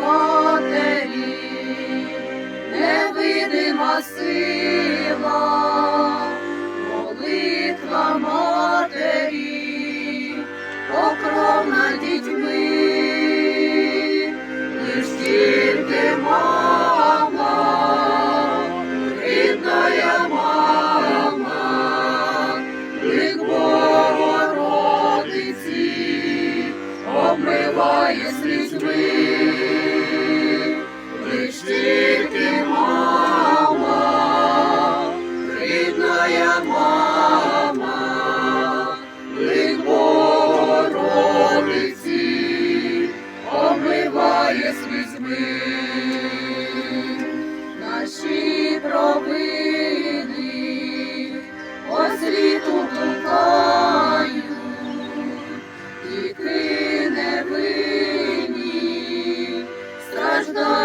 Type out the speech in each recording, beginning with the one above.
матері, невидима сила, молитва матері, покров над дітьми, лиш тільки мама, рідна мама, лик Богородиці, обмиває слізьми щити, мама, рідная мама, лик Богородиці омиває слізьми наші провини, освіту тукають, і ти.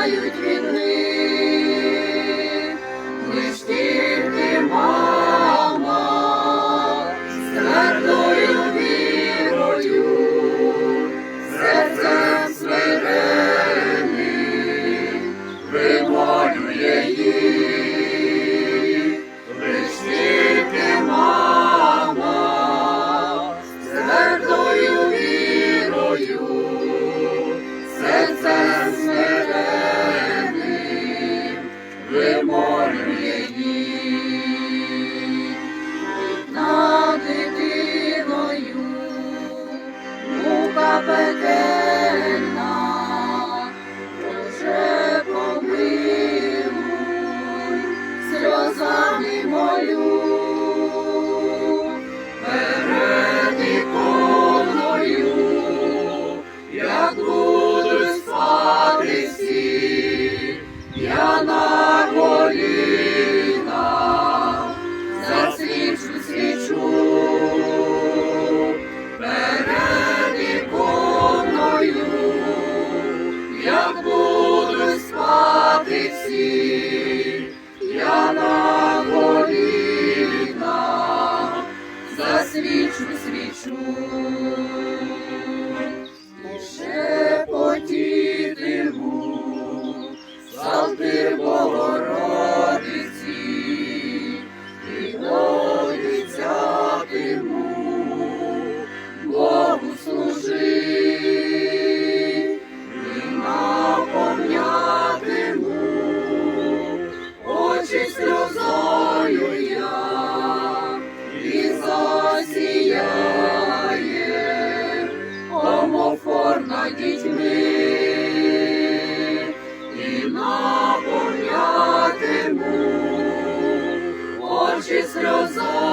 чекають війни, лиш тільки мама, з твердою вірою, серцем смиренним примолює її. see. Очі сльозою я, і засіяє. Омофор дітьми, і наповнятиму очі сльозою